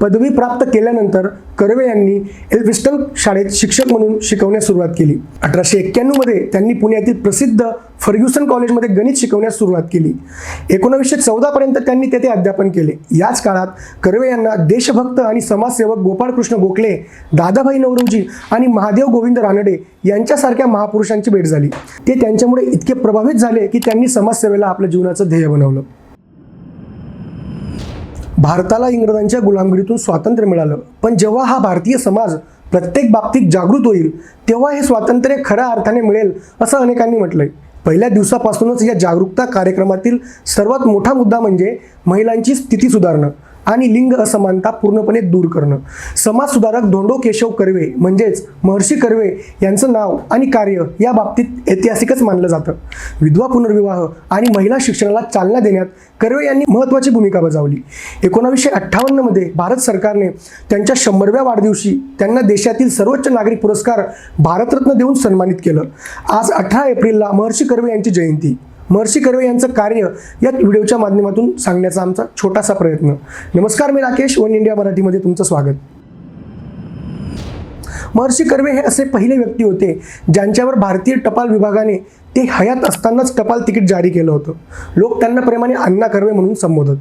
पदवी प्राप्त केल्यानंतर कर्वे यांनी एल्विस्टन शाळेत शिक्षक म्हणून शिकवण्यास सुरुवात केली. अठराशे एक्क्याण्णवमध्ये त्यांनी पुण्यातील प्रसिद्ध फर्ग्युसन कॉलेजमध्ये गणित शिकवण्यास सुरुवात केली. एकोणावीसशे चौदापर्यंत त्यांनी तेथे अध्यापन केले. याच काळात कर्वे यांना देशभक्त आणि समाजसेवक गोपाळकृष्ण गोखले दादाभाई नवरोजी आणि महादेव गोविंद रानडे यांच्यासारख्या महापुरुषांची भेट झाली. ते त्यांच्यामुळे इतके प्रभावित झाले की त्यांनी समाजसेवेला आपल्या जीवनाचं ध्येय बनवलं. भारताला इंग्रजांच्या गुलामगिरीतून स्वातंत्र्य मिळालं. पण जेव्हा हा भारतीय समाज प्रत्येक बाबतीत जागृत होईल तेव्हा हे स्वातंत्र्य खऱ्या अर्थाने मिळेल असं अनेकांनी म्हटलंय. पहिल्या दिवसापासूनच या जागरूकता कार्यक्रमातील सर्वात मोठा मुद्दा म्हणजे महिलांची स्थिती सुधारणं. आणि लिंग असमानता पूर्णपणे दूर करणं. समाज सुधारक धोंडो केशव कर्वे म्हणजेच महर्षी कर्वे यांचं नाव आणि कार्य या बाबतीत ऐतिहासिकच मानलं जातं. विधवा पुनर्विवाह आणि महिला शिक्षणाला चालना देण्यात कर्वे यांनी महत्त्वाची भूमिका बजावली. एकोणावीसशे अठ्ठावन्नमध्ये भारत सरकारने त्यांच्या शंभरव्या वाढदिवशी त्यांना देशातील सर्वोच्च नागरिक पुरस्कार भारतरत्न देऊन सन्मानित केलं. आज अठरा एप्रिलला महर्षी कर्वे यांची जयंती. महर्षी कर्वे यांचं कार्य या व्हिडिओच्या माध्यमातून सांगण्याचा आमचा छोटासा प्रयत्न. नमस्कार मी राकेश वन इंडिया मराठीमध्ये तुमचं स्वागत. महर्षी कर्वे हे असे पहिले व्यक्ती होते ज्यांच्यावर भारतीय टपाल विभागाने ते हयात असतानाच टपाल तिकीट जारी केलं होतं. लोक त्यांना प्रेमाने अण्णा कर्वे म्हणून संबोधत.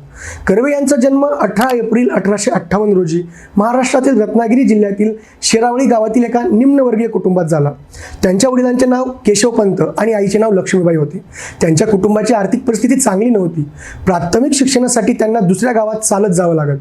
कर्वे यांचा जन्म अठरा एप्रिल अठराशे अठ्ठावन्न रोजी महाराष्ट्रातील रत्नागिरी जिल्ह्यातील शेरावळी गावातील एका निम्नवर्गीय कुटुंबात झाला. त्यांच्या वडिलांचे नाव केशवपंत आणि आईचे नाव लक्ष्मीबाई होते. त्यांच्या कुटुंबाची आर्थिक परिस्थिती चांगली नव्हती. प्राथमिक शिक्षणासाठी त्यांना दुसऱ्या गावात चालत जावं लागत.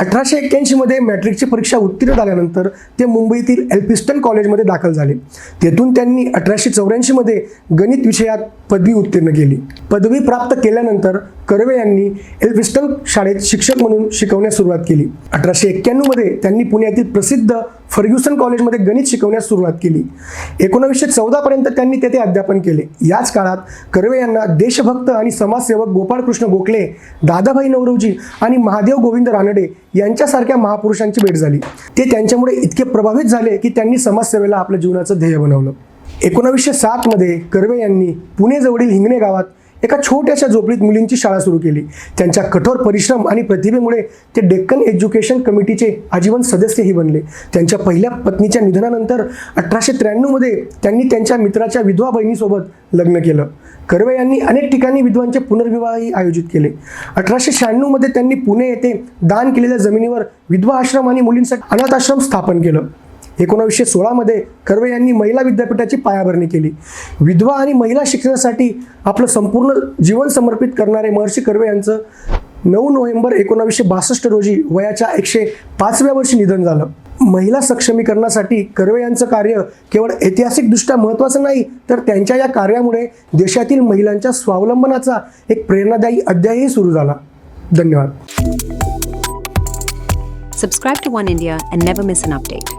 अठराशे एक्क्याऐंशीमध्ये मॅट्रिकची परीक्षा उत्तीर्ण झाल्यानंतर ते मुंबईतील एल्फिस्टन कॉलेजमध्ये दाखल झाले. तेथून त्यांनी अठराशे चौऱ्याऐंशीमध्ये गणित विषयात पदवी उत्तीर्ण केली. पदवी प्राप्त केल्यानंतर कर्वे यांनी एल्फिस्टन शाळेत शिक्षक म्हणून शिकवण्यास सुरुवात केली. अठराशे एक्क्याण्णवमध्ये त्यांनी पुण्यातील प्रसिद्ध फर्ग्युसन कॉलेजमध्ये गणित शिकवण्यास सुरुवात केली. एकोणावीसशे चौदापर्यंत त्यांनी तेथे अध्यापन केले. याच काळात कर्वे यांना देशभक्त आणि समाजसेवक गोपाळकृष्ण गोखले दादाभाई नवरोजी आणि महादेव गोविंद रानडे यांच्यासारख्या महापुरुषांची भेट झाली. ते त्यांच्यामुळे इतके प्रभावित झाले की त्यांनी समाजसेवेला आपल्या जीवनाचं ध्येय बनवलं. एकोणावीसशे सातमध्ये कर्वे यांनी पुणेजवळील हिंगणे गावात एका छोट्याशा झोपडीत मुलींची शाळा सुरू केली. त्यांच्या कठोर परिश्रम आणि प्रतिभेमुळे ते डेक्कन एज्युकेशन कमिटीचे आजीवन सदस्यही बनले. त्यांच्या पहिल्या पत्नीच्या निधनानंतर अठराशे त्र्याण्णवमध्ये त्यांनी त्यांच्या मित्राच्या विधवा बहिणीसोबत लग्न केलं. कर्वे यांनी अनेक ठिकाणी विधवांचे पुनर्विवाहही आयोजित केले. अठराशे शहाण्णवमध्ये त्यांनी पुणे येथे दान केलेल्या जमिनीवर विधवा आश्रम आणि मुलींसाठी अनाथ आश्रम स्थापन केलं. एकोणावीसशे सोळामध्ये कर्वे यांनी महिला विद्यापीठाची पायाभरणी केली. विधवा आणि महिला शिक्षणासाठी आपलं संपूर्ण जीवन समर्पित करणारे महर्षी कर्वे यांचं नऊ नोव्हेंबर एकोणावीसशे बासष्ट रोजी वयाच्या एकशे पाचव्या वर्षी निधन झालं. महिला सक्षमीकरणासाठी कर्वे यांचं कार्य केवळ ऐतिहासिकदृष्ट्या महत्त्वाचं नाही तर त्यांच्या या कार्यामुळे देशातील महिलांच्या स्वावलंबनाचा एक प्रेरणादायी अध्यायही सुरू झाला. धन्यवाद. Subscribe to one India and never miss an update